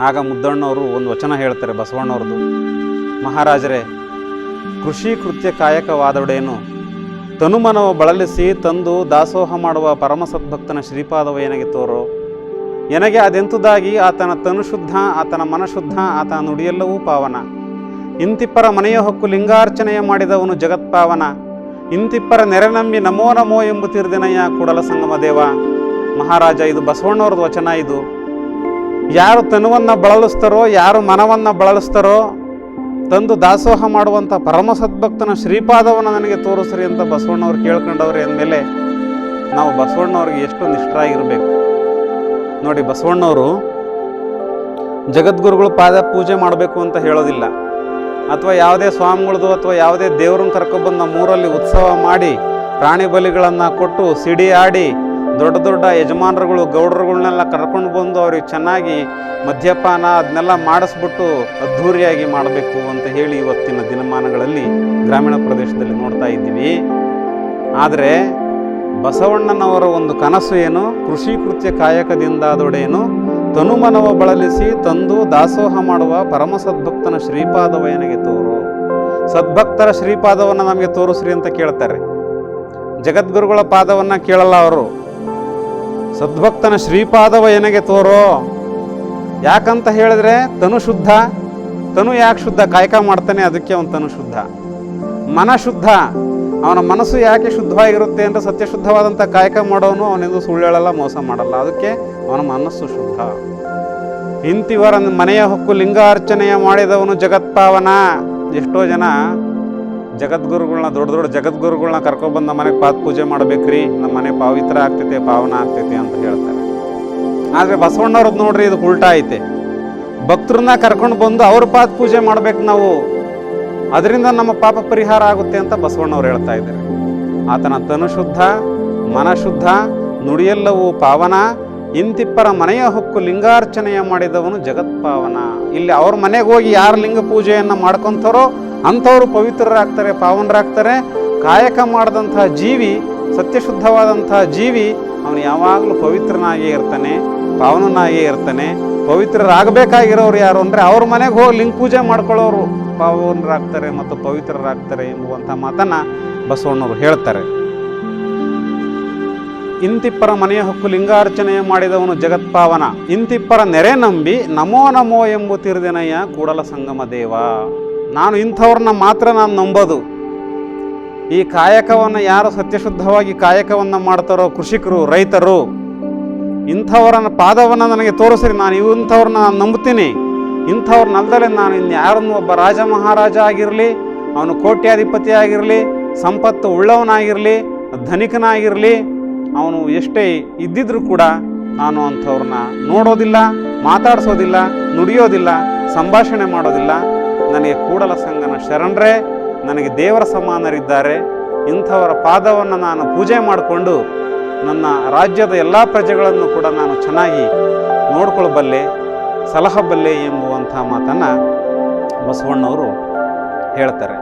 ಆಗ ಮುದ್ದಣ್ಣವರು ಒಂದು ವಚನ ಹೇಳ್ತಾರೆ ಬಸವಣ್ಣವ್ರದ್ದು. ಮಹಾರಾಜರೇ, ಕೃಷಿ ಕೃತ್ಯ ಕಾಯಕವಾದೊಡೇನು? ತನುಮನವ ಬಳಲಿಸಿ ತಂದು ದಾಸೋಹ ಮಾಡುವ ಪರಮ ಸದ್ಭಕ್ತನ ಶ್ರೀಪಾದವ ಏನಾಗಿ ತೋರೋ? ಎನಗೆ ಅದೆಂತುದಾಗಿ ಆತನ ತನು ಶುದ್ಧ ಆತನ ಮನಶುದ್ಧ, ಆತನ ನುಡಿಯೆಲ್ಲವೂ ಪಾವನ. ಇಂತಿಪ್ಪರ ಮನೆಯ ಹೊಕ್ಕು ಲಿಂಗಾರ್ಚನೆಯ ಮಾಡಿದವನು ಜಗತ್ಪಾವನ. ಇಂತಿಪ್ಪರ ನೆರೆನಂಬಿ ನಮೋ ನಮೋ ಎಂಬುತ್ತಿರ್ದಿನಯ್ಯ ಕೂಡಲ ಸಂಗಮ ದೇವ. ಮಹಾರಾಜ, ಇದು ಬಸವಣ್ಣವ್ರದ್ದು ವಚನ ಇದು. ಯಾರು ತನುವನ್ನು ಬಳಲಿಸ್ತಾರೋ, ಯಾರು ಮನವನ್ನು ಬಳಲಿಸ್ತಾರೋ, ತಂದು ದಾಸೋಹ ಮಾಡುವಂಥ ಪರಮ ಸದ್ಭಕ್ತನ ಶ್ರೀಪಾದವನ್ನು ನನಗೆ ತೋರಿಸ್ರಿ ಅಂತ ಬಸವಣ್ಣವ್ರು ಕೇಳ್ಕೊಂಡವ್ರಿ ಅಂದಮೇಲೆ ನಾವು ಬಸವಣ್ಣವ್ರಿಗೆ ಎಷ್ಟು ಆಗಿರಬೇಕು ನೋಡಿ ಬಸವಣ್ಣವರು ಜಗದ್ಗುರುಗಳು ಪಾದ ಪೂಜೆ ಮಾಡಬೇಕು ಅಂತ ಹೇಳೋದಿಲ್ಲ. ಅಥವಾ ಯಾವುದೇ ಸ್ವಾಮಿಗಳದು ಅಥವಾ ಯಾವುದೇ ದೇವ್ರನ್ನ ಕರ್ಕೊಬಂದು ನಮ್ಮೂರಲ್ಲಿ ಉತ್ಸವ ಮಾಡಿ ಪ್ರಾಣಿ ಬಲಿಗಳನ್ನು ಕೊಟ್ಟು ಸಿಡಿ ಆಡಿ ದೊಡ್ಡ ದೊಡ್ಡ ಯಜಮಾನರುಗಳು, ಗೌಡರುಗಳನ್ನೆಲ್ಲ ಕರ್ಕೊಂಡು ಬಂದು ಅವ್ರಿಗೆ ಚೆನ್ನಾಗಿ ಮದ್ಯಪಾನ ಅದನ್ನೆಲ್ಲ ಮಾಡಿಸ್ಬಿಟ್ಟು ಅದ್ಧೂರಿಯಾಗಿ ಮಾಡಬೇಕು ಅಂತ ಹೇಳಿ ಇವತ್ತಿನ ದಿನಮಾನಗಳಲ್ಲಿ ಗ್ರಾಮೀಣ ಪ್ರದೇಶದಲ್ಲಿ ನೋಡ್ತಾ ಇದ್ದೀವಿ. ಆದರೆ ಬಸವಣ್ಣನವರ ಒಂದು ಕನಸು ಏನು? ಕೃಷಿ ಕೃತ್ಯ ಕಾಯಕದಿಂದಾದೊಡೇನು ತನುಮನವ ಬಳಲಿಸಿ ತಂದು ದಾಸೋಹ ಮಾಡುವ ಪರಮ ಸದ್ಭಕ್ತನ ಶ್ರೀಪಾದವಯನಿಗೆ ತೋರು? ಸದ್ಭಕ್ತರ ಶ್ರೀಪಾದವನ್ನು ನಮಗೆ ತೋರಿಸ್ರಿ ಅಂತ ಕೇಳ್ತಾರೆ. ಜಗದ್ಗುರುಗಳ ಪಾದವನ್ನು ಕೇಳಲ್ಲ ಅವರು. ಸದ್ಭಕ್ತನ ಶ್ರೀಪಾದವ ಎನಗೆ ತೋರೋ. ಯಾಕಂತ ಹೇಳಿದ್ರೆ ತನು ಶುದ್ಧ, ತನು ಯಾಕೆ ಶುದ್ಧ? ಕಾಯಕ ಮಾಡ್ತಾನೆ, ಅದಕ್ಕೆ ಅವನು ತನು ಶುದ್ಧ. ಮನ ಶುದ್ಧ. ಅವನ ಮನಸ್ಸು ಯಾಕೆ ಶುದ್ಧವಾಗಿರುತ್ತೆ ಅಂದರೆ ಸತ್ಯಶುದ್ಧವಾದಂಥ ಕಾಯಕ ಮಾಡೋನು ಅವನೆಂದು ಸುಳ್ಳೇಳಲ್ಲ ಮೋಸ ಮಾಡಲ್ಲ. ಅದಕ್ಕೆ ಅವನ ಮನಸ್ಸು ಶುದ್ಧ. ಇಂತಿವರ ಮನೆಯ ಹೊಕ್ಕು ಲಿಂಗಾರ್ಚನೆಯ ಮಾಡಿದವನು ಜಗತ್ಪಾವನ. ಎಷ್ಟೋ ಜನ ಜಗದ್ಗುರುಗಳನ್ನ ದೊಡ್ಡ ದೊಡ್ಡ ಜಗದ್ಗುರುಗಳನ್ನ ಕರ್ಕೊಬಂದು ನಮ್ಮ ಮನೆಗೆ ಪಾದ ಪೂಜೆ ಮಾಡ್ಬೇಕ್ರಿ. ನಮ್ಮ ಮನೆ ಪವಿತ್ರ ಆಗ್ತೈತೆ, ಪಾವನ ಆಗ್ತೈತೆ ಅಂತ ಹೇಳ್ತಾರೆ. ಆದರೆ ಬಸವಣ್ಣವ್ರದ್ದು ನೋಡ್ರಿ ಇದು ಉಲ್ಟಾ ಐತೆ. ಭಕ್ತರನ್ನ ಕರ್ಕೊಂಡು ಬಂದು ಅವ್ರ ಪಾದ ಪೂಜೆ ಮಾಡ್ಬೇಕು ನಾವು. ಅದರಿಂದ ನಮ್ಮ ಪಾಪ ಪರಿಹಾರ ಆಗುತ್ತೆ ಅಂತ ಬಸವಣ್ಣವ್ರು ಹೇಳ್ತಾ ಇದ್ದಾರೆ. ಆತನ ತನು ಶುದ್ಧ, ಮನ ಶುದ್ಧ, ನುಡಿಯೆಲ್ಲವೂ ಪಾವನ. ಇಂತಿಪ್ಪರ ಮನೆಯ ಹೊಕ್ಕು ಲಿಂಗಾರ್ಚನೆಯ ಮಾಡಿದವನು ಜಗತ್ಪಾವನ. ಇಲ್ಲಿ ಅವ್ರ ಮನೆಗೆ ಹೋಗಿ ಯಾರು ಲಿಂಗ ಪೂಜೆಯನ್ನು ಮಾಡ್ಕೊಂತಾರೋ ಅಂಥವ್ರು ಪವಿತ್ರರಾಗ್ತಾರೆ, ಪಾವನರಾಗ್ತಾರೆ, ಕಾಯಕ ಮಾಡಿದಂತಹ ಜೀವಿ, ಸತ್ಯಶುದ್ಧವಾದಂತಹ ಜೀವಿ, ಅವನು ಯಾವಾಗಲೂ ಪವಿತ್ರನಾಗಿಯೇ ಇರ್ತಾನೆ ಪಾವನನಾಗಿಯೇ ಇರ್ತಾನೆ. ಪವಿತ್ರರಾಗಬೇಕಾಗಿರೋರು ಯಾರು ಅಂದರೆ ಅವ್ರ ಮನೆಗೆ ಹೋಗಿ ಲಿಂಗ ಪೂಜೆ ಮಾಡ್ಕೊಳ್ಳೋರು ಪಾವನರಾಗ್ತಾರೆ ಮತ್ತು ಪವಿತ್ರರಾಗ್ತಾರೆ ಎಂಬುವಂಥ ಮಾತನ್ನು ಬಸವಣ್ಣವರು ಹೇಳ್ತಾರೆ. ಇಂತಿಪ್ಪರ ಮನೆಯ ಹಕ್ಕು ಲಿಂಗಾರ್ಚನೆ ಮಾಡಿದವನು ಜಗತ್ಪಾವನ. ಇಂತಿಪ್ಪರ ನೆರೆ ನಂಬಿ ನಮೋ ನಮೋ ಎಂಬುತ್ತಿರುದಿನಯ್ಯ ಕೂಡಲ ಸಂಗಮ ದೇವ. ನಾನು ಇಂಥವ್ರನ್ನ ಮಾತ್ರ ನಾನು ನಂಬೋದು. ಈ ಕಾಯಕವನ್ನು ಯಾರು ಸತ್ಯಶುದ್ಧವಾಗಿ ಕಾಯಕವನ್ನು ಮಾಡ್ತಾರೋ ಕೃಷಿಕರು, ರೈತರು ಇಂಥವರ ಪಾದವನ್ನು ನನಗೆ ತೋರಿಸ್ರಿ, ನಾನು ಇಂಥವ್ರನ್ನ ನಾನು ನಂಬುತ್ತೀನಿ. ಇಂಥವ್ರನ್ನಲ್ದಲೆ ನಾನು ಇನ್ಯಾರನ್ನು ಒಬ್ಬ ರಾಜ ಮಹಾರಾಜ ಆಗಿರಲಿ, ಅವನು ಕೋಟ್ಯಾಧಿಪತಿ ಆಗಿರಲಿ, ಸಂಪತ್ತು ಉಳ್ಳವನಾಗಿರಲಿ, ಧನಿಕನಾಗಿರಲಿ, ಅವನು ಎಷ್ಟೇ ಇದ್ದಿದ್ರೂ ಕೂಡ ನಾನು ಅಂಥವ್ರನ್ನ ನೋಡೋದಿಲ್ಲ, ಮಾತಾಡಿಸೋದಿಲ್ಲ, ನುಡಿಯೋದಿಲ್ಲ, ಸಂಭಾಷಣೆ ಮಾಡೋದಿಲ್ಲ. ನನಗೆ ಕೂಡಲ ಸಂಗನ ಶರಣರೇ, ನನಗೆ ದೇವರ ಸಮಾನರಿದ್ದಾರೆ. ಇಂಥವರ ಪಾದವನ್ನು ನಾನು ಪೂಜೆ ಮಾಡಿಕೊಂಡು ನನ್ನ ರಾಜ್ಯದ ಎಲ್ಲ ಪ್ರಜೆಗಳನ್ನು ಕೂಡ ನಾನು ಚೆನ್ನಾಗಿ ನೋಡ್ಕೊಳ್ಬಲ್ಲೆ, ಸಲಹಬಲ್ಲೆ ಎಂಬುವಂಥ ಮಾತನ್ನು ಬಸವಣ್ಣವರು ಹೇಳ್ತಾರೆ.